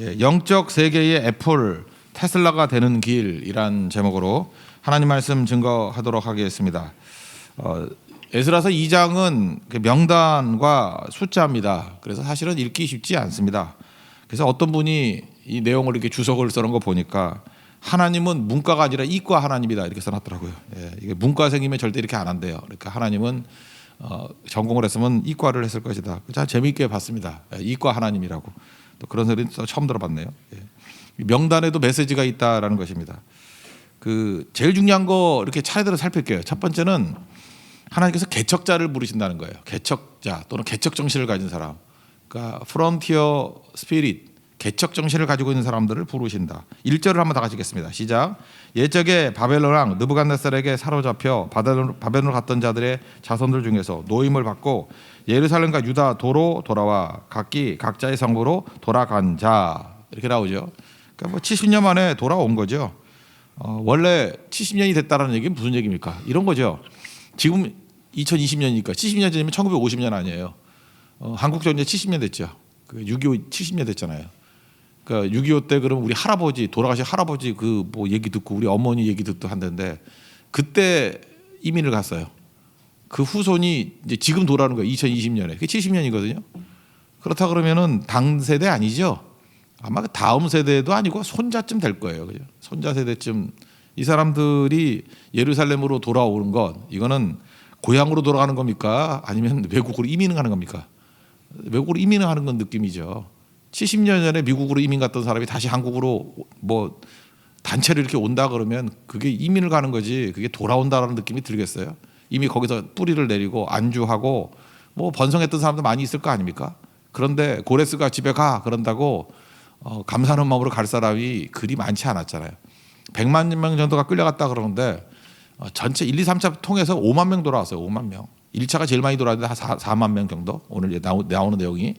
예, 영적 세계의 애플 테슬라가 되는 길이란 제목으로 하나님 말씀 증거하도록 하겠습니다. 어, 에스라서 2장은 그 명단과 숫자입니다. 그래서 사실은 읽기 쉽지 않습니다. 그래서 어떤 분이 이 내용을 이렇게 주석을 써놓은 거 보니까 하나님은 문과가 아니라 이과 하나님이다 이렇게 써놨더라고요. 예, 이게 문과생이면 절대 이렇게 안 한대요. 그러니까 하나님은 어, 전공을 했으면 이과를 했을 것이다. 참 재미있게 봤습니다. 예, 이과 하나님이라고 또 그런 소리는 또 처음 들어봤네요. 예. 명단에도 메시지가 있다라는 것입니다. 그 제일 중요한 거 이렇게 차례대로 살필게요. 첫 번째는 하나님께서 개척자를 부르신다는 거예요. 개척자 또는 개척 정신을 가진 사람. 그러니까 프론티어 스피릿 개척 정신을 가지고 있는 사람들을 부르신다. 1절을 한번 다 가지겠습니다. 시작. 옛적에 바벨론 왕 느부갓네살에게 사로잡혀 바벨론 바벨론 갔던 자들의 자손들 중에서 노임을 받고 예루살렘과 유다 도로 돌아와 각기 각자의 성부로 돌아간 자 이렇게 나오죠. 그러니까 뭐 70년 만에 돌아온 거죠. 어, 원래 70년이 됐다라는 얘기는 무슨 얘기입니까? 이런 거죠. 지금 2020년이니까 70년 전이면 1950년 아니에요. 어, 한국 전쟁 70년 됐죠. 그6.25 70년 됐잖아요. 그러니까 6.25 때 그럼 우리 할아버지 돌아가신 할아버지 그 뭐 얘기 듣고 우리 어머니 얘기 듣고 한다는데 그때 이민을 갔어요. 그 후손이 이제 지금 돌아오는 거예요. 2020년에. 그게 70년이거든요. 그렇다 그러면은 당 세대 아니죠. 아마 그 다음 세대도 아니고 손자쯤 될 거예요. 그죠? 손자 세대쯤 이 사람들이 예루살렘으로 돌아오는 것 이거는 고향으로 돌아가는 겁니까? 아니면 외국으로 이민을 가는 겁니까? 외국으로 이민을 하는 건 느낌이죠. 70년 전에 미국으로 이민 갔던 사람이 다시 한국으로 뭐 단체로 이렇게 온다 그러면 그게 이민을 가는 거지 그게 돌아온다라는 느낌이 들겠어요? 이미 거기서 뿌리를 내리고 안주하고 뭐 번성했던 사람도 많이 있을 거 아닙니까? 그런데 고레스가 집에 가 그런다고 어, 감사하는 마음으로 갈 사람이 그리 많지 않았잖아요. 100만 명 정도가 끌려갔다 그러는데 어, 전체 1, 2, 3차 통해서 5만 명 돌아왔어요. 5만 명. 1차가 제일 많이 돌아왔는데 한 4, 4만 명 정도 오늘 나오, 나오는 내용이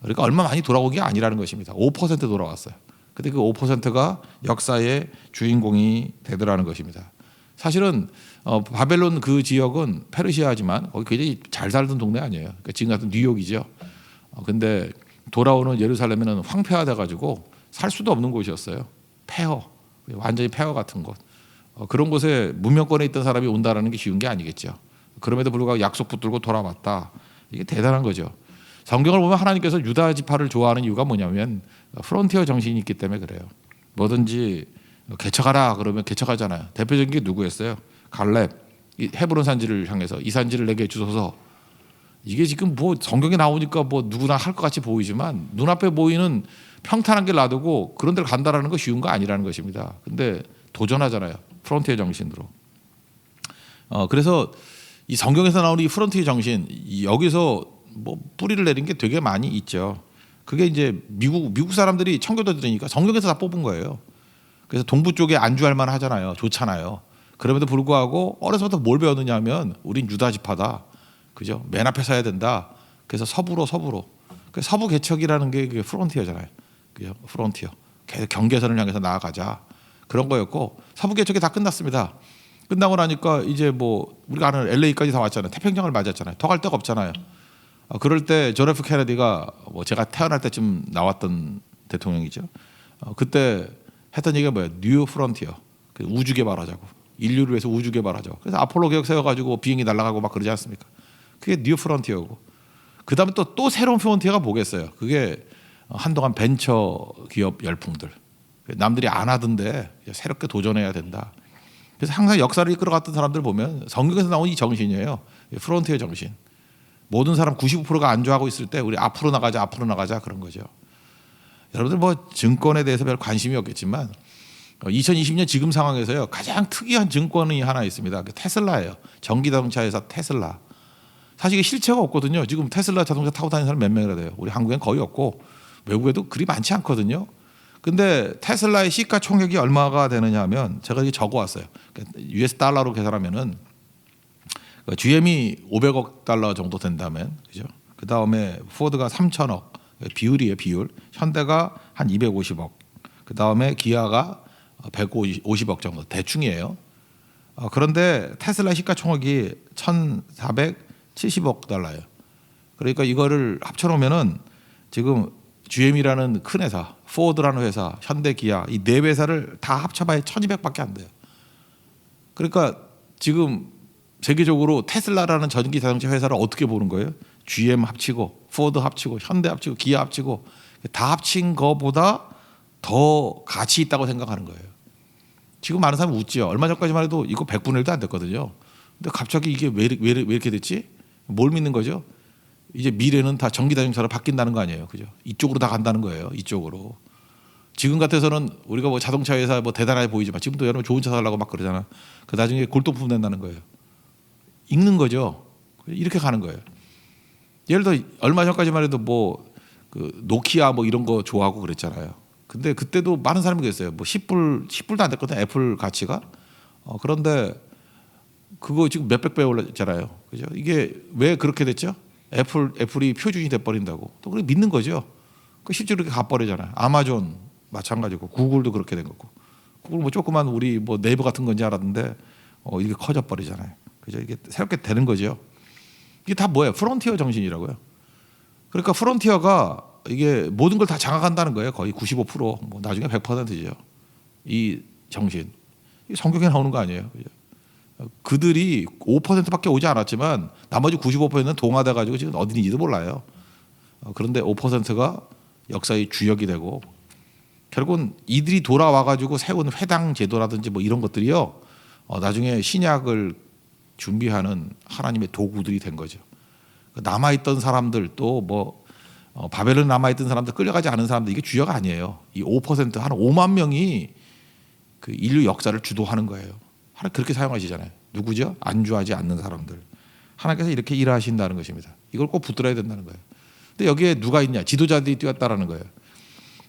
그러니까 얼마 많이 돌아온 게 아니라는 것입니다. 5% 돌아왔어요. 근데 그 5%가 역사의 주인공이 되더라는 것입니다. 사실은 어, 바벨론 그 지역은 페르시아지만 거기 굉장히 잘 살던 동네 아니에요. 그러니까 지금 같은 뉴욕이죠. 어, 근데 돌아오는 예루살렘에는 황폐화돼 가지고 살 수도 없는 곳이었어요. 폐허, 완전히 폐허 같은 곳. 어, 그런 곳에 문명권에 있던 사람이 온다라는 게 쉬운 게 아니겠죠. 그럼에도 불구하고 약속 붙들고 돌아왔다. 이게 대단한 거죠. 성경을 보면 하나님께서 유다 지파를 좋아하는 이유가 뭐냐면 프론티어 정신이 있기 때문에 그래요. 뭐든지 개척하라 그러면 개척하잖아요. 대표적인 게 누구였어요? 갈렙. 이 헤브론 산지를 향해서 이 산지를 내게 주소서. 이게 지금 뭐 성경에 나오니까 뭐 누구나 할 것 같이 보이지만 눈앞에 보이는 평탄한 게 놔두고 그런 데를 간다라는 거 쉬운 거 아니라는 것입니다. 근데 도전하잖아요. 프론티어 정신으로. 어 그래서 이 성경에서 나오는 이 프론티어 정신 여기서 뭐 뿌리를 내린 게 되게 많이 있죠. 그게 이제 미국 미국 사람들이 청교도들이니까 성경에서 다 뽑은 거예요. 그래서 동부 쪽에 안주할 만 하잖아요. 좋잖아요. 그럼에도 불구하고 어려서부터 뭘 배웠느냐면 우린 유다 지파다. 그죠? 맨 앞에 서야 된다. 그래서 서부로 서부로. 그 서부 개척이라는 게 그게 프론티어잖아요. 그죠? 프론티어. 계속 경계선을 향해서 나아가자. 그런 거였고 서부 개척이 다 끝났습니다. 끝나고 나니까 이제 뭐 우리가 아는 LA까지 다 왔잖아요. 태평양을 맞았잖아요. 더 갈 데가 없잖아요. 어, 그럴 때 조레프 케네디가 뭐 제가 태어날 때쯤 나왔던 대통령이죠. 어, 그때 했던 얘기가 뭐예요? 뉴 프론티어. 그 우주 개발하자고. 인류를 위해서 우주 개발하자고. 그래서 아폴로 계획 세워가지고 비행기 날아가고 막 그러지 않습니까? 그게 뉴 프론티어고. 그 다음에 또, 또 새로운 프론티어가 뭐겠어요? 그게 한동안 벤처 기업 열풍들. 남들이 안 하던데 새롭게 도전해야 된다. 그래서 항상 역사를 이끌어갔던 사람들 보면 성경에서 나온 이 정신이에요. 프론티어 정신. 모든 사람 95%가 안주하고 있을 때 우리 앞으로 나가자, 앞으로 나가자 그런 거죠. 여러분들 뭐 증권에 대해서 별 관심이 없겠지만 2020년 지금 상황에서요 가장 특이한 증권이 하나 있습니다. 그 테슬라예요. 전기자동차 회사 테슬라. 사실 실체가 없거든요. 지금 테슬라 자동차 타고 다니는 사람 몇 명이나 돼요. 우리 한국엔 거의 없고 외국에도 그리 많지 않거든요. 근데 테슬라의 시가총액이 얼마가 되느냐 하면 제가 이게 적어 왔어요. US 달러로 계산하면은 GM이 500억 달러 정도 된다면 그죠? 그 다음에 포드가 3천억 비율이에요 비율. 현대가 한 250억. 그 다음에 기아가 150억 정도 대충이에요. 어, 그런데 테슬라 시가총액이 1,470억 달러예요. 그러니까 이거를 합쳐놓으면은 지금 GM이라는 큰 회사, 포드라는 회사, 현대, 기아 이 네 회사를 다 합쳐봐야 1,200밖에 안 돼요. 그러니까 지금 세계적으로 테슬라라는 전기 자동차 회사를 어떻게 보는 거예요? GM 합치고 포드 합치고 현대 합치고 기아 합치고 다 합친 거보다 더 가치 있다고 생각하는 거예요. 지금 많은 사람이 웃지요. 얼마 전까지만 해도 이거 100분의 1도 안 됐거든요. 근데 갑자기 이게 왜, 왜, 왜 이렇게 됐지? 뭘 믿는 거죠? 이제 미래는 다 전기 자동차로 바뀐다는 거 아니에요. 그죠? 이쪽으로 다 간다는 거예요. 이쪽으로. 지금 같아서는 우리가 뭐 자동차 회사 뭐 대단하게 보이지만 지금도 여러분 좋은 차 살라고 막 그러잖아. 그 나중에 골동품 낸다는 거예요. 읽는 거죠. 이렇게 가는 거예요. 예를 들어 얼마 전까지만 해도 뭐 그 노키아 뭐 이런 거 좋아하고 그랬잖아요. 근데 그때도 많은 사람이 그랬어요. 뭐 10불 10불도 안 됐거든. 애플 가치가. 어, 그런데 그거 지금 몇백 배 올랐잖아요. 그죠? 이게 왜 그렇게 됐죠? 애플 애플이 표준이 돼 버린다고. 또 그렇게 믿는 거죠. 그 실제로 그렇게 가 버리잖아요. 아마존 마찬가지고 구글도 그렇게 된 거고. 구글 뭐 조그만 우리 뭐 네이버 같은 건지 알았는데 어 이게 커져 버리잖아요. 그죠? 이게 새롭게 되는 거죠. 이게 다 뭐예요? 프론티어 정신이라고요. 그러니까 프론티어가 이게 모든 걸 다 장악한다는 거예요. 거의 95%뭐 나중에 100%죠. 이 정신. 이 성경에 나오는 거 아니에요. 그죠? 그들이 5%밖에 오지 않았지만 나머지 95%는 동화돼 가지고 지금 어디인지도 몰라요. 어, 그런데 5%가 역사의 주역이 되고 결국은 이들이 돌아와 가지고 세운 회당 제도라든지 뭐 이런 것들이요. 어, 나중에 신약을 준비하는 하나님의 도구들이 된 거죠. 남아 있던 사람들 또뭐 어, 바벨론 남아 있던 사람들 끌려가지 않은 사람들 이게 주역 아니에요. 이 5%한 5만 명이 그 인류 역사를 주도하는 거예요. 하나 그렇게 사용하시잖아요. 누구죠? 안주하지 않는 사람들. 하나님께서 이렇게 일하신다는 것입니다. 이걸 꼭 붙들어야 된다는 거예요. 근데 여기에 누가 있냐? 지도자들이 뛰었다라는 거예요.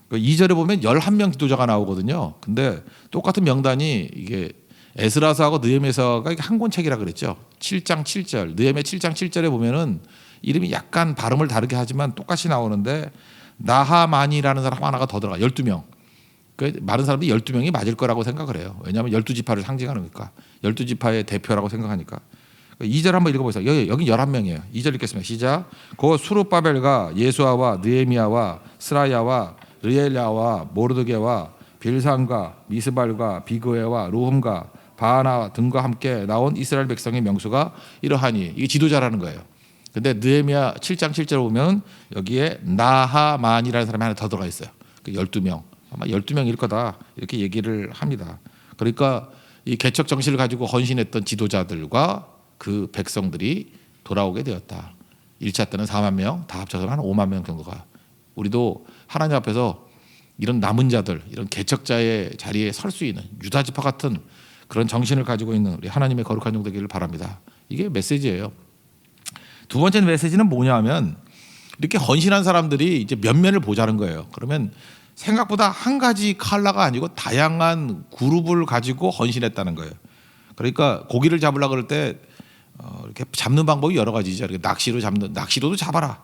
그 2절에 보면 11명 지도자가 나오거든요. 근데 똑같은 명단이 이게 에스라서하고 느헤미야서가 이게 한 권 책이라 그랬죠. 7장 7절. 느헤미야 7장 7절에 보면은 이름이 약간 발음을 다르게 하지만 똑같이 나오는데 나하만이라는 사람 하나가 더 들어가. 12명. 그 많은 사람들이 12명이 맞을 거라고 생각을 해요. 왜냐하면 12지파를 상징하니까. 12지파의 대표라고 생각하니까. 2절 한번 읽어보세요. 여기, 여기 11명이에요. 2절 읽겠습니다. 시작. 그 수르바벨과 예수아와 느헤미야와 스라야와 르엘야와 모르드게와 빌산과 미스발과 비그웨와 루흠과 바하나 등과 함께 나온 이스라엘 백성의 명수가 이러하니 이게 지도자라는 거예요. 근데 느헤미야 7장 7절 보면 여기에 나하만이라는 사람이 하나 더 들어가 있어요. 그 12명. 아마 12명일 거다. 이렇게 얘기를 합니다. 그러니까 이 개척 정신을 가지고 헌신했던 지도자들과 그 백성들이 돌아오게 되었다. 1차 때는 4만 명, 다 합쳐서 한 5만 명 정도가 우리도 하나님 앞에서 이런 남은 자들, 이런 개척자의 자리에 설 수 있는 유다 지파 같은 그런 정신을 가지고 있는 우리 하나님의 거룩한 종 되기를 바랍니다. 이게 메시지예요. 두 번째 메시지는 뭐냐면 이렇게 헌신한 사람들이 이제 면면을 보자는 거예요. 그러면 생각보다 한 가지 칼라가 아니고 다양한 그룹을 가지고 헌신했다는 거예요. 그러니까 고기를 잡으려 그럴 때 어, 이렇게 잡는 방법이 여러 가지죠. 이렇게 낚시로 잡는 낚시로도 잡아라.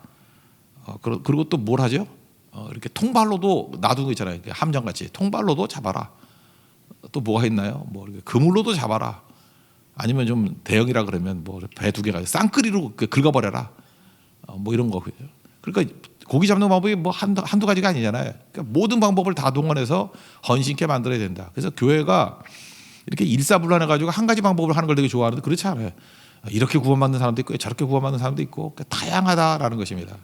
어, 그리고 또 뭘 하죠? 어, 이렇게 통발로도 놔두고 있잖아요. 함정같이 통발로도 잡아라. 또 뭐가 있나요? 뭐 그물로도 잡아라. 아니면 좀 대형이라 그러면 뭐 배 두 개가 쌍끌이로 그 긁어버려라. 어, 뭐 이런 거고요. 그러니까 고기 잡는 방법이 뭐 한두, 한두 가지가 아니잖아요. 그러니까 모든 방법을 다 동원해서 헌신케 만들어야 된다. 그래서 교회가 이렇게 일사불란해 가지고 한 가지 방법을 하는 걸 되게 좋아하는데 그렇지 않아요. 이렇게 구원받는 사람도 있고 저렇게 구원받는 사람도 있고 그러니까 다양하다라는 것입니다.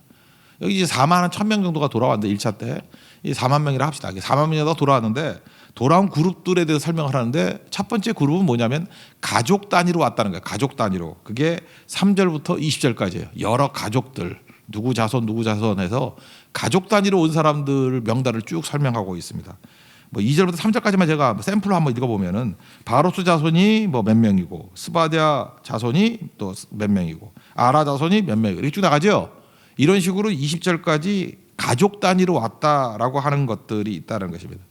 여기 이제 4만 한 1000명 정도가 돌아왔는데 1차 때. 이 4만 명이라 합시다. 이게 4만 명이 더 돌아왔는데 돌아온 그룹들에 대해서 설명을 하는데 첫 번째 그룹은 뭐냐면 가족 단위로 왔다는 거예요. 가족 단위로. 그게 3절부터 20절까지예요. 여러 가족들 누구 자손 누구 자손해서 가족 단위로 온 사람들 명단을 쭉 설명하고 있습니다. 뭐 2절부터 3절까지만 제가 샘플로 한번 읽어보면은 바로스 자손이 뭐 몇 명이고 스바디아 자손이 또 몇 명이고 아라 자손이 몇 명이고 이렇게 쭉 나가죠. 이런 식으로 20절까지 가족 단위로 왔다라고 하는 것들이 있다는 것입니다.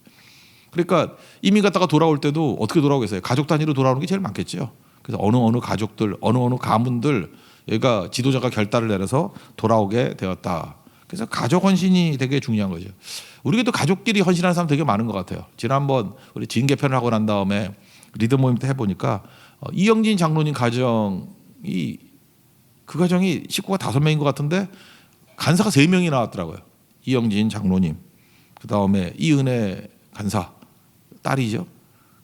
그러니까 이민 갔다가 돌아올 때도 어떻게 돌아오겠어요? 가족 단위로 돌아오는 게 제일 많겠죠. 그래서 어느 어느 가족들, 어느 어느 가문들 여기가 지도자가 결단을 내려서 돌아오게 되었다. 그래서 가족 헌신이 되게 중요한 거죠. 또 가족끼리 헌신하는 사람 되게 많은 것 같아요. 지난번 우리 진 개편을 하고 난 다음에 리더 모임 때 해보니까 어, 이영진 장로님 가정이 그 가정이 식구가 다섯 명인 것 같은데 간사가 세 명이 나왔더라고요. 이영진 장로님, 그 다음에 이은혜 간사 딸이죠.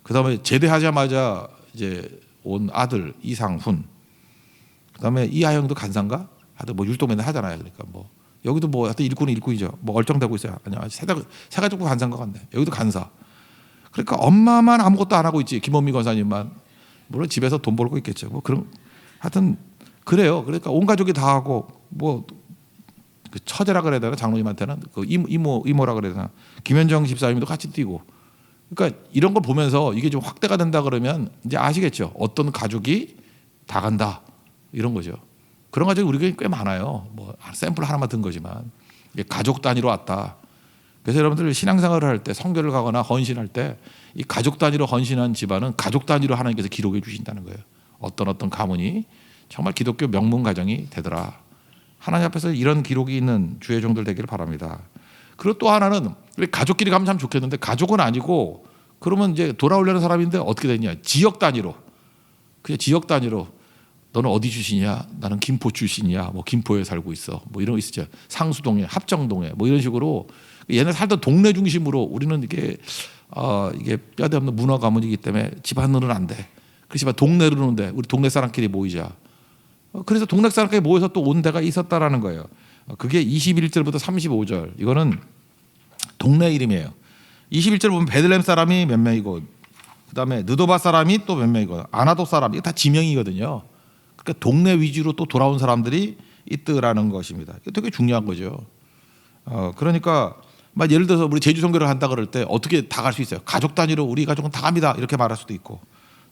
그 다음에 제대하자마자 이제 온 아들 이상훈, 그 다음에 이하영도 간사인가? 하여튼 뭐 율동 맨날 하잖아요. 그러니까 뭐 여기도 뭐 하여튼 일꾼은 일꾼이죠. 뭐 얼쩡대고 있어요. 아니요, 세가 세가지고 것 같네. 여기도 간사. 그러니까 엄마만 아무것도 안 하고 있지. 김원미 권사님만 물론 집에서 돈 벌고 있겠죠. 뭐 그런 하여튼 그래요. 그러니까 온 가족이 다 하고 뭐그 처제라 그래야 되나 장로님한테는 그 이모 이모라 그래야 되나 김현정 집사님도 같이 뛰고 그러니까 이런 걸 보면서 이게 좀 확대가 된다 그러면 이제 아시겠죠? 어떤 가족이 다 간다. 이런 거죠. 그런 가족이 우리가 꽤 많아요. 뭐 샘플 하나만 든 거지만. 가족 단위로 왔다. 그래서 여러분들 신앙생활을 할 때 성교를 가거나 헌신할 때 이 가족 단위로 헌신한 집안은 가족 단위로 하나님께서 기록해 주신다는 거예요. 어떤 어떤 가문이 정말 기독교 명문 가정이 되더라. 하나님 앞에서 이런 기록이 있는 주의 종들 되기를 바랍니다. 그리고 또 하나는 가족끼리 가면 참 좋겠는데 가족은 아니고 그러면 이제 돌아오려는 사람인데 어떻게 되냐 지역 단위로 그냥 지역 단위로 너는 어디 출신이야? 나는 김포 출신이야. 뭐 김포에 살고 있어. 뭐 이런 거 있었죠. 상수동에, 합정동에 뭐 이런 식으로 얘네 살던 동네 중심으로 우리는 이게 어 이게 뼈대 없는 문화 가문이기 때문에 집안으로는 안 돼. 그렇지만 동네로는 돼. 우리 동네 사람끼리 모이자. 어, 그래서 동네 사람끼리 모여서 또 온 데가 있었다라는 거예요. 어, 그게 21절부터 35절. 이거는 동네 이름이에요. 21절 보면 베들렘 사람이 몇 명이고 그다음에 느도바 사람이 또 몇 명이고 아나도 사람 이게 다 지명이거든요. 그러니까 동네 위주로 또 돌아온 사람들이 있더라는 것입니다. 이게 되게 중요한 거죠. 어 그러니까 막 예를 들어서 우리 제주 선교를 한다 그럴 때 어떻게 다 갈 수 있어요? 가족 단위로 우리 가족은 다 갑니다 이렇게 말할 수도 있고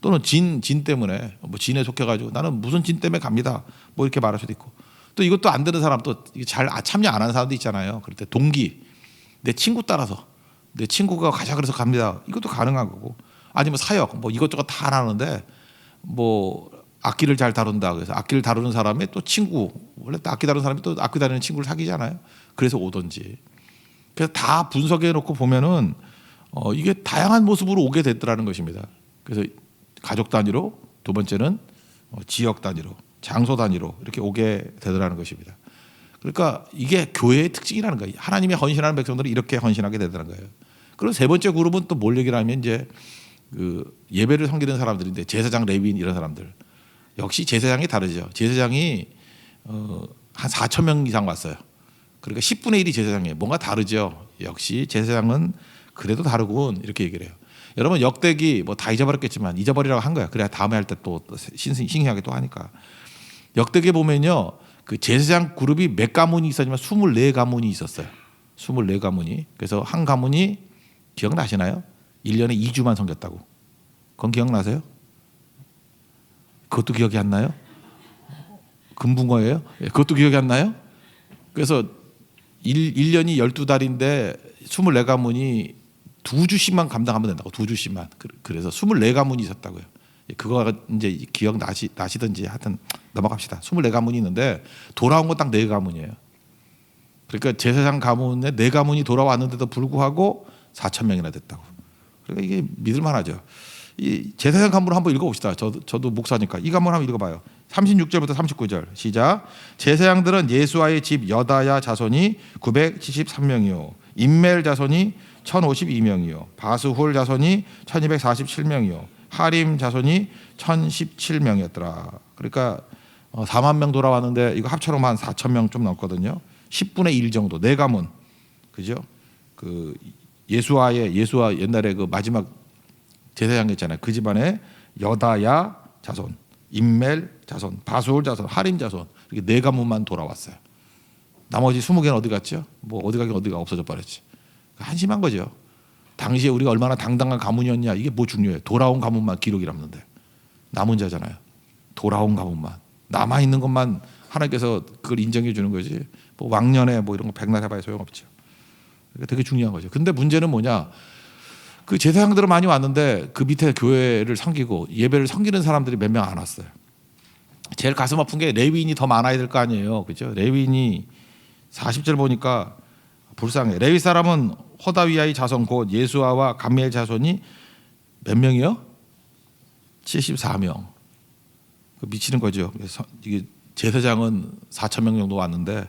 또는 진, 진 때문에 뭐 진에 속해가지고 나는 무슨 진 때문에 갑니다. 뭐 이렇게 말할 수도 있고 또 이것도 안 되는 사람 또 잘 참여 안 하는 사람도 있잖아요. 그럴 때 동기 내 친구 따라서 내 친구가 가자 그래서 갑니다. 이것도 가능한 거고 아니면 사역 뭐 이것저것 다 하는데 뭐 악기를 잘 다룬다 그래서 악기를 다루는 사람의 또 친구 원래 또 악기 다루는 사람이 또 악기 다루는 친구를 사귀잖아요. 그래서 오던지 그래서 다 분석해 놓고 보면은 어 이게 다양한 모습으로 오게 됐더라는 것입니다. 그래서 가족 단위로 두 번째는 어, 지역 단위로 장소 단위로 이렇게 오게 되더라는 것입니다. 그러니까 이게 교회의 특징이라는 거예요. 하나님의 헌신하는 백성들이 이렇게 헌신하게 되더라는 거예요. 그리고 세 번째 그룹은 또 뭘 얘기를 하면 이제 그 예배를 섬기는 사람들인데 제사장 레위인 이런 사람들 역시 제사장이 다르죠. 제사장이 어, 한 4천 명 이상 왔어요. 그러니까 10분의 1이 제사장이에요. 뭔가 다르죠. 역시 제사장은 그래도 다르군 이렇게 얘기를 해요. 여러분 역대기 뭐 다 잊어버렸겠지만 잊어버리라고 한 거야. 그래야 다음에 할 때또 싱싱하게 또 하니까. 역대기 보면요. 그 제사장 그룹이 몇 가문이 있었지만 24가문이 있었어요. 24가문이. 그래서 한 가문이 기억나시나요? 1년에 2주만 섬겼다고. 그건 기억나세요? 그것도 기억이 안 나요? 금붕어예요? 예, 그것도 기억이 안 나요? 그래서 1, 1년이 12달인데 24가문이 두 주씩만 감당하면 된다고 두 주씩만 그래서 24가문이 있었다고요. 그거가 이제 기억 나시 나시든지 하여튼 넘어갑시다. 24가문이 있는데 돌아온 건 딱 네 가문이에요. 그러니까 제사장 가문에 네 가문이 돌아왔는데도 불구하고 4천 명이나 됐다고. 그러니까 이게 믿을 만하죠. 이 제사장 가문을 한번 읽어봅시다. 저도, 저도 목사니까 이 가문 한번 읽어봐요. 36절부터 39절 시작. 제사장들은 예수와의 집 여다야 자손이 973명이요. 인멜 자손이 1052명이요. 바스홀 자손이 1247명이요. 하림 자손이 1017명이었더라. 그러니까 4만 어, 명 돌아왔는데 이거 합쳐놓으면 한 4천 명 좀 넘거든요. 10분의 1 정도 네 가문. 그죠? 그 예수와의 예수와 옛날에 그 마지막 제사장 있잖아요. 그 집안에 여다야 자손, 인멜 자손, 바스홀 자손, 하림 자손 이렇게 네 가문만 돌아왔어요. 나머지 20개는 어디 갔죠? 뭐 어디 가긴 어디가 없어져 버렸지. 한심한 거죠. 당시에 우리가 얼마나 당당한 가문이었냐 이게 뭐 중요해. 돌아온 가문만 기록이 남는데 남은 자잖아요. 돌아온 가문만 남아 있는 것만 하나님께서 그걸 인정해 주는 거지. 뭐 왕년에 뭐 이런 거 백날 해봐야 소용없죠. 그러니까 되게 중요한 거죠. 근데 문제는 뭐냐? 그 제사장들은 많이 왔는데 그 밑에 교회를 섬기고 예배를 섬기는 사람들이 몇 명 안 왔어요. 제일 가슴 아픈 게 레위인이 더 많아야 될 거 아니에요. 그죠? 레위인이 40절 보니까 불쌍해. 레위 사람은 호다위아의 자손 곧 예수아와 감미엘 자손이 몇 명이요? 74명. 그 미치는 거죠. 이게 제사장은 4천 명 정도 왔는데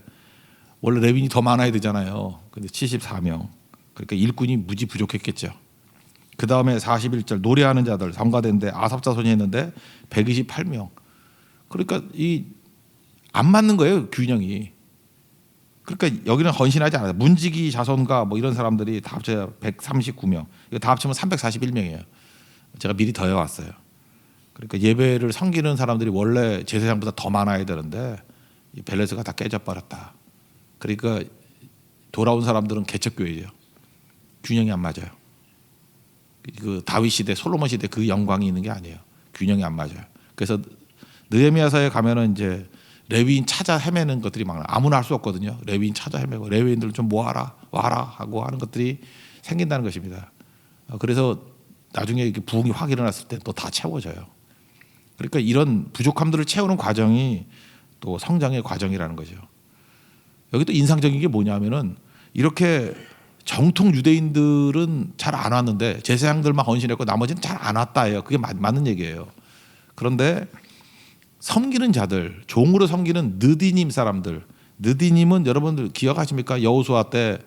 원래 레빈이 더 많아야 되잖아요. 근데 74명. 그러니까 일꾼이 무지 부족했겠죠. 그 다음에 41절 노래하는 자들 성가대인데 아삽 자손이 했는데 128명. 그러니까 이 안 맞는 거예요 균형이. 그러니까 여기는 헌신하지 않아요. 문지기 자손과 뭐 이런 사람들이 다 합쳐야 139명. 이거 다 합치면 341명이에요. 제가 미리 더해 왔어요. 그러니까 예배를 섬기는 사람들이 원래 제사장보다 더 많아야 되는데 이 밸런스가 다 깨져버렸다. 그러니까 돌아온 사람들은 개척교회죠. 균형이 안 맞아요. 그 다윗 시대, 솔로몬 시대 그 영광이 있는 게 아니에요. 균형이 안 맞아요. 그래서 느헤미야서에 가면은 이제 레위인 찾아 헤매는 것들이 많아요. 아무나 할 수 없거든요. 레위인 찾아 헤매고 레위인들 좀 모아라, 와라 하고 하는 것들이 생긴다는 것입니다. 어, 그래서 나중에 이렇게 부흥이 확 일어났을 때 또 다 채워져요. 그러니까 이런 부족함들을 채우는 과정이 또 성장의 과정이라는 거죠. 여기 또 인상적인 게 뭐냐면은 이렇게 정통 유대인들은 잘 안 왔는데 제사장들만 헌신했고 나머지는 잘 안 왔다예요. 그게 맞, 맞는 얘기예요. 그런데 섬기는 자들, 종으로 섬기는 느디님 사람들, 느디님은 여러분들 기억하십니까? 여호수아 때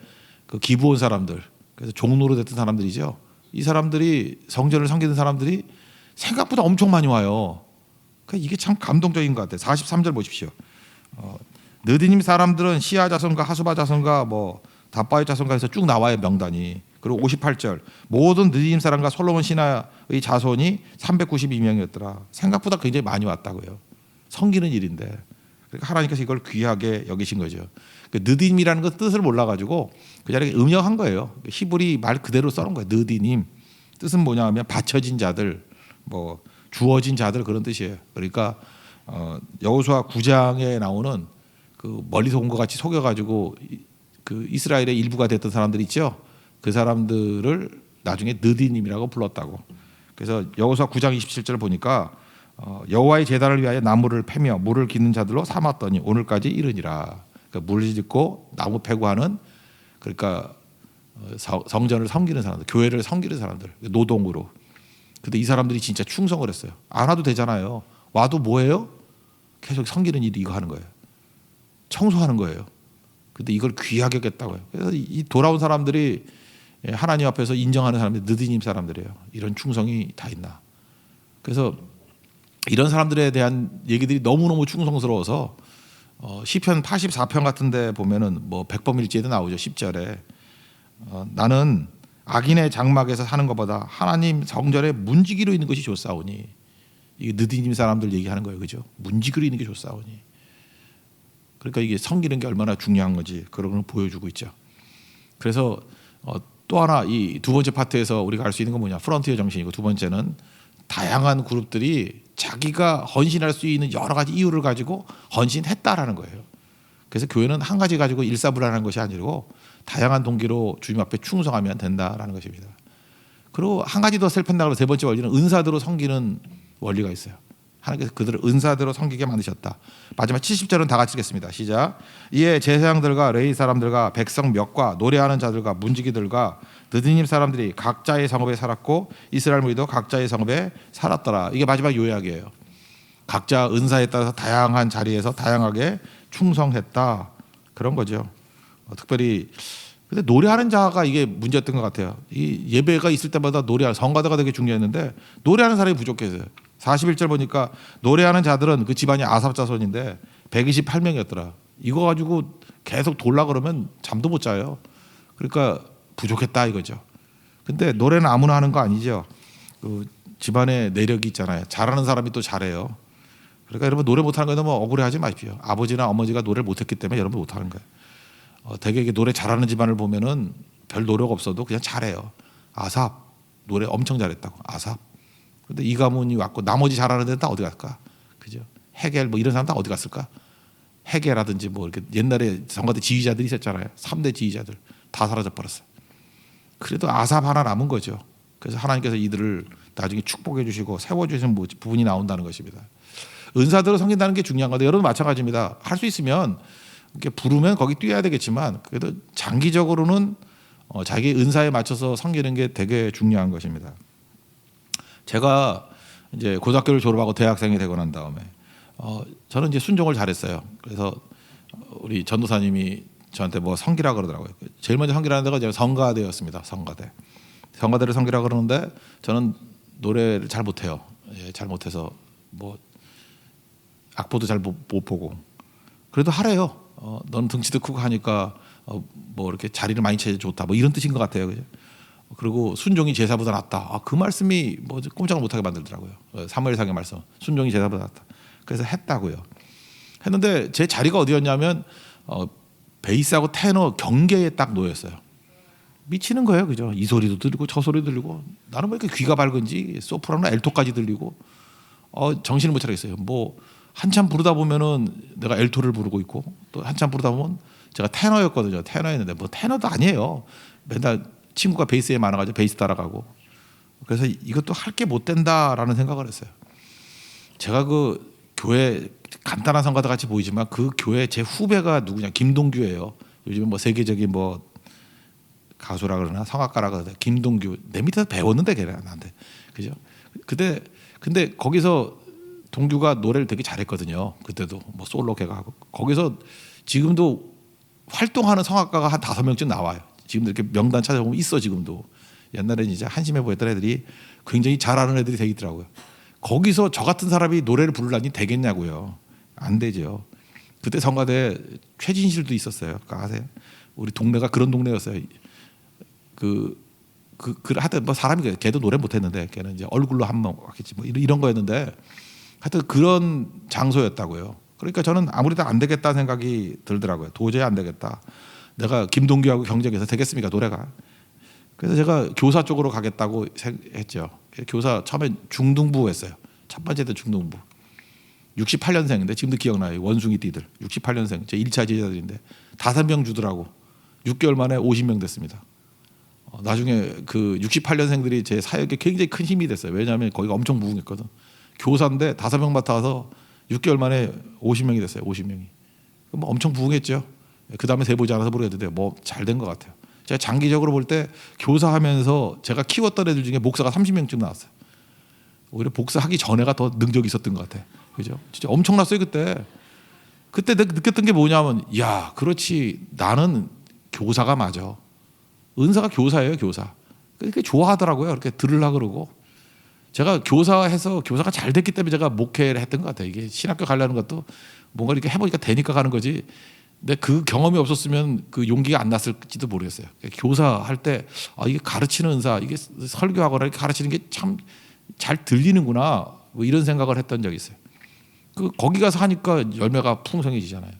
그 기부 온 사람들, 그래서 종로로 됐던 사람들이죠. 이 사람들이 성전을 섬기는 사람들이 생각보다 엄청 많이 와요. 그 이게 참 감동적인 것 같아요. 43절 보십시오. 어, 느디님 사람들은 시아 자손과 하수바 자손과 뭐 다바의 자손과 해서 쭉 나와요 명단이. 그리고 58절 모든 느디님 사람과 솔로몬 신하의 자손이 392명이었더라. 생각보다 굉장히 많이 왔다고요. 섬기는 일인데 그러니까 하나님께서 이걸 귀하게 여기신 거죠. 그 느디님이라는 그 뜻을 몰라가지고 그 자리에 음역한 거예요. 히브리 말 그대로 써놓은 거예요. 느디님 뜻은 뭐냐하면 바쳐진 자들, 뭐 주어진 자들 그런 뜻이에요. 그러니까 어, 여호수아 9장에 나오는 그 멀리서 온 것 같이 속여가지고 이- 그 이스라엘의 일부가 됐던 사람들 있죠. 그 사람들을 나중에 느디님이라고 불렀다고. 그래서 여호수아 9장 27절을 보니까 어, 여호와의 제단을 위하여 나무를 패며 물을 기는 자들로 삼았더니 오늘까지 이르니라. 그러니까 물 짓고 나무 패고 하는 그러니까 어, 서- 성전을 섬기는 사람들, 교회를 섬기는 사람들 노동으로. 근데 이 사람들이 진짜 충성을 했어요. 안 와도 되잖아요. 와도 뭐예요? 계속 섬기는 일이 이거 하는 거예요. 청소하는 거예요. 근데 이걸 귀하게 여겼다고요. 그래서 이- 이 돌아온 사람들이 예, 하나님 앞에서 인정하는 사람들이 느디님 사람들이에요. 이런 충성이 다 있나. 그래서 이런 사람들에 대한 얘기들이 너무너무 충성스러워서 어, 시편 84편 같은 데 보면은 뭐 백범일지에도 나오죠. 10절에 어, 나는 악인의 장막에서 사는 것보다 하나님 성전에 문지기로 있는 것이 좋사오니 이게 느디님 사람들 얘기하는 거예요. 그죠? 문지기로 있는 게 좋사오니 그러니까 이게 섬기는 게 얼마나 중요한 건지 그런 걸 보여주고 있죠. 그래서 어, 또 하나 이 두 번째 파트에서 우리가 알 수 있는 건 뭐냐? 프론티어 정신이고 두 번째는 다양한 그룹들이 자기가 헌신할 수 있는 여러 가지 이유를 가지고 헌신했다라는 거예요. 그래서 교회는 한 가지 가지고 일사불란한 것이 아니고 다양한 동기로 주님 앞에 충성하면 된다라는 것입니다. 그리고 한 가지 더 살펴나가고 세 번째 원리는 은사대로 섬기는 원리가 있어요. 하나님께서 그들을 은사대로 섬기게 만드셨다. 마지막 70절은 다 같이 읽겠습니다. 시작. 이에 제사장들과 레이 사람들과 백성 몇과 노래하는 자들과 문지기들과 느드님 사람들이 각자의 성읍에 살았고 이스라엘 무리도 각자의 성읍에 살았더라. 이게 마지막 요약이에요. 각자 은사에 따라서 다양한 자리에서 다양하게 충성했다. 그런 거죠. 어, 특별히 근데 노래하는 자가 이게 문제였던 것 같아요. 이 예배가 있을 때마다 노래하는 성가대가 되게 중요했는데 노래하는 사람이 부족해서요. 41절 보니까 노래하는 자들은 그 집안이 아삽 자손인데 128명이었더라. 이거 가지고 계속 돌라 그러면 잠도 못 자요. 그러니까 부족했다 이거죠. 근데 노래는 아무나 하는 거 아니죠. 그 집안에 내력이 있잖아요. 잘하는 사람이 또 잘해요. 그러니까 여러분 노래 못하는 거 너무 억울해하지 마십시오. 아버지나 어머니가 노래를 못했기 때문에 여러분 못하는 거예요. 어, 되게 노래 잘하는 집안을 보면은 별 노력 없어도 그냥 잘해요. 아삽 노래 엄청 잘했다고 아삽. 근데 이 가문이 왔고 나머지 잘하는 데는 다 어디 갈까? 그죠? 해겔 뭐 이런 사람 다 어디 갔을까? 해겔라든지 뭐 이렇게 옛날에 성가대 지휘자들이 있었잖아요. 3대 지휘자들 다 사라져 버렸어요. 그래도 아삽 하나 남은 거죠. 그래서 하나님께서 이들을 나중에 축복해 주시고 세워 주시는 부- 부분이 나온다는 것입니다. 은사대로 섬긴다는 게 중요한 건데 여러분 마찬가지입니다. 할 수 있으면 이렇게 부르면 거기 뛰어야 되겠지만 그래도 장기적으로는 어, 자기 은사에 맞춰서 섬기는 게 되게 중요한 것입니다. 제가 이제 고등학교를 졸업하고 대학생이 되고 난 다음에 어, 저는 이제 순종을 잘했어요. 그래서 우리 전도사님이 저한테 뭐 성기라 그러더라고요. 제일 먼저 성기라는 데가 제가 성가대였습니다. 성가대. 성가대를 성기라 그러는데 저는 노래를 잘 못해요. 예, 잘 못해서 뭐 악보도 잘 못 보고 그래도 하래요. 어, 넌 등치도 크고 하니까 어, 뭐 이렇게 자리를 많이 채 좋다. 뭐 이런 뜻인 것 같아요. 그죠? 그리고 순종이 제사보다 낫다. 아, 그 말씀이 뭐 꼼짝 못하게 만들더라고요. 어, 사무엘상의 말씀. 순종이 제사보다 낫다. 그래서 했다고요. 했는데 제 자리가 어디였냐면 어, 베이스하고 테너 경계에 딱 놓였어요. 미치는 거예요, 그죠? 이 소리도 들리고 저 소리도 들리고 나는 왜 이렇게 귀가 밝은지 소프라노 엘토까지 들리고 어, 정신을 못 차리겠어요. 뭐 한참 부르다 보면은 내가 엘토를 부르고 있고 또 한참 부르다 보면 제가 테너였거든요. 테너였는데 뭐 테너도 아니에요. 맨날 친구가 베이스에 많아가지고 베이스 따라가고 그래서 이것도 할 게 못 된다라는 생각을 했어요. 제가 그 교회 간단한 성가대 같이 보이지만 그 교회 제 후배가 누구냐 김동규예요. 요즘에 뭐 세계적인 뭐 가수라 그러나 성악가라 그러나 김동규 내 밑에서 배웠는데 걔는 나한테 그죠? 그때 근데 거기서 동규가 노래를 되게 잘했거든요. 그때도 뭐 솔로 걔가 하고 거기서 지금도 활동하는 성악가가 한 다섯 명쯤 나와요. 지금 이렇게 명단 찾아보면 있어 지금도 옛날에는 이제 한심해 보였던 애들이 굉장히 잘하는 애들이 돼 있더라고요. 거기서 저 같은 사람이 노래를 부르려니 되겠냐고요. 안 되죠. 그때 성가대 최진실도 있었어요. 그거 아세요? 우리 동네가 그런 동네였어요. 그, 그, 그 하여튼 뭐 사람이 걔도 노래 못했는데 걔는 이제 얼굴로 한 번 왔겠지 뭐 이런, 이런 거였는데 하여튼 그런 장소였다고요. 그러니까 저는 아무래도 안 되겠다 생각이 들더라고요. 도저히 안 되겠다. 내가 김동규하고 경쟁해서 되겠습니까 노래가? 그래서 제가 교사 쪽으로 가겠다고 했죠. 교사 처음에 중등부 했어요. 첫 번째 때 중등부. 68년생인데 지금도 기억나요. 원숭이 띠들. 68년생. 제 1차 제자들인데 다섯 명 주더라고. 6개월 만에 50명 됐습니다. 어, 나중에 그 68년생들이 제 사역에 굉장히 큰 힘이 됐어요. 왜냐하면 거기가 엄청 무궁했거든. 교사인데 다섯 명 맡아서 6개월 만에 50명이 됐어요. 50명이. 뭐 엄청 부흥했죠. 그 다음에 세보지 않아서 모르겠는데 뭐 잘 된 것 같아요. 제가 장기적으로 볼 때 교사하면서 제가 키웠던 애들 중에 목사가 30명쯤 나왔어요. 오히려 복사하기 전에가 더 능력이 있었던 것 같아. 그죠? 진짜 엄청났어요 그때. 그때 느꼈던 게 뭐냐면, 야, 그렇지 나는 교사가 맞아. 은사가 교사예요, 교사. 그렇게 좋아하더라고요. 그렇게 들으려 그러고. 제가 교사해서 교사가 잘 됐기 때문에 제가 목회를 했던 것 같아요. 이게 신학교 가려는 것도 뭔가 이렇게 해보니까 되니까 가는 거지. 근데 그 경험이 없었으면 그 용기가 안 났을지도 모르겠어요. 교사할 때 아, 이게 가르치는 은사, 이게 설교하거나 가르치는 게 참 잘 들리는구나. 뭐 이런 생각을 했던 적이 있어요. 그 거기 가서 하니까 열매가 풍성해지잖아요.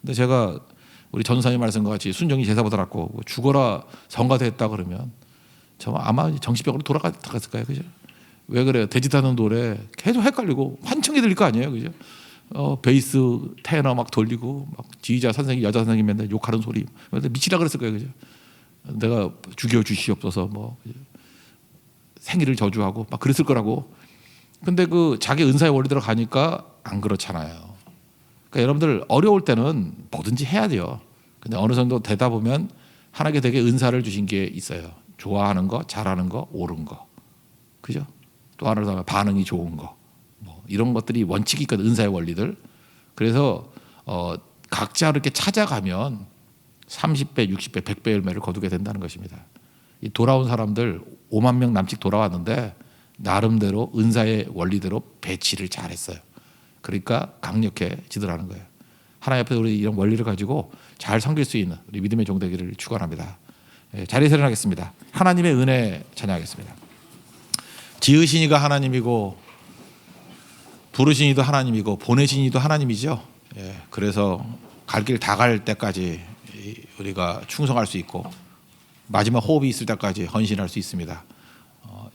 근데 제가 우리 전사님 말씀과 같이 순정이 제사보다 낫고 뭐 죽어라 성가됐다 그러면 저 아마 정신병으로 돌아갔을 거예요, 그죠? 왜 그래요? 돼지타는 노래 계속 헷갈리고 환청이 들릴 거 아니에요, 그죠? 어, 베이스 테너 막 돌리고 막 지휘자 선생님 여자 선생님 맨날 욕하는 소리 미치라 그랬을 거예요, 그죠? 내가 죽여 주시옵소서 뭐 생일을 저주하고 막 그랬을 거라고. 근데 그 자기 은사의 원리대로 가니까 안 그렇잖아요. 그러니까 여러분들 어려울 때는 뭐든지 해야 돼요. 근데 어느 정도 되다 보면 하나님께 되게 은사를 주신 게 있어요. 좋아하는 거, 잘하는 거, 옳은 거. 그죠? 또 하나로 더 반응이 좋은 거. 뭐 이런 것들이 원칙이 있거든, 은사의 원리들. 그래서 어, 각자 이렇게 찾아가면 30배, 60배, 100배 열매를 거두게 된다는 것입니다. 이 돌아온 사람들 5만 명 남짓 돌아왔는데 나름대로 은사의 원리대로 배치를 잘했어요. 그러니까 강력해지더라는 거예요. 하나님 앞에 우리 이런 원리를 가지고 잘 섬길 수 있는 우리 믿음의 종되기를 축원합니다. 예, 자리에서 일어나겠습니다. 하나님의 은혜 찬양하겠습니다. 지으신 이가 하나님이고 부르신 이도 하나님이고 보내신 이도 하나님이죠. 예, 그래서 갈 길 다 갈 때까지 우리가 충성할 수 있고 마지막 호흡이 있을 때까지 헌신할 수 있습니다. 어,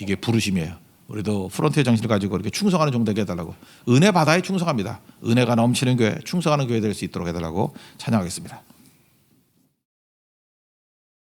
이게 부르심이에요. 우리도 프론트의 정신을 가지고 이렇게 충성하는 종되게 해달라고 은혜 바다에 충성합니다. 은혜가 넘치는 교회, 충성하는 교회 될 수 있도록 해달라고 찬양하겠습니다.